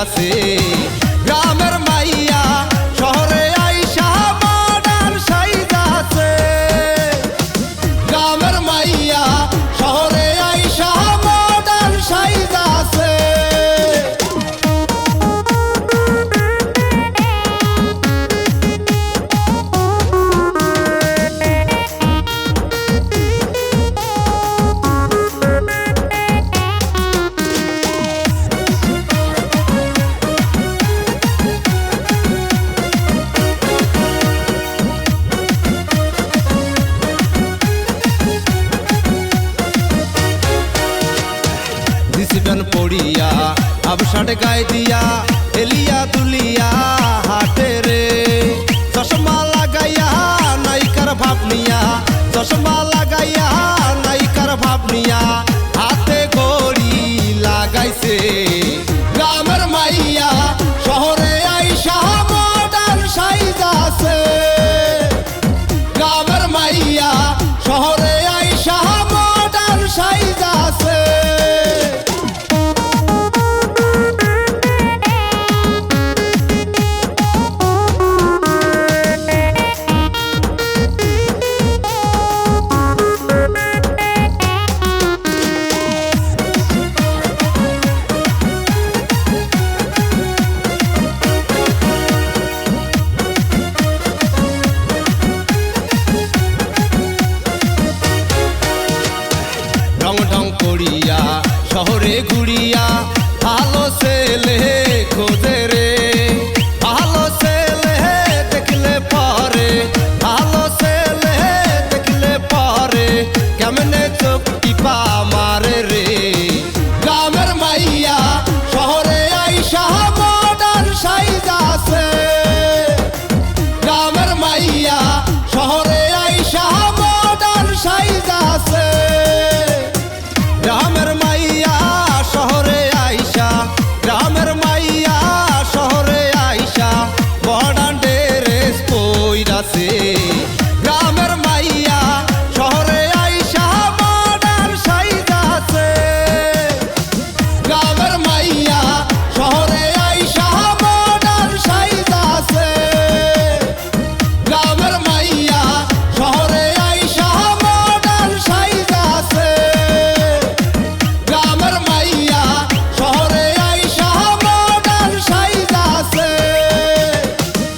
hace গান পড়িয়া আবসাট গায়ে দিয়া, এলিয়া তুলিয়া হাটে রে। চশমা লাগাইয়া নাইকার ভাবনিয়া চশমা লাগাইয়া নাইকার ভাবনিয়া হাতে গড়ি লাগাইছে। শহরে ঘুরিয়া ভালো ছেলে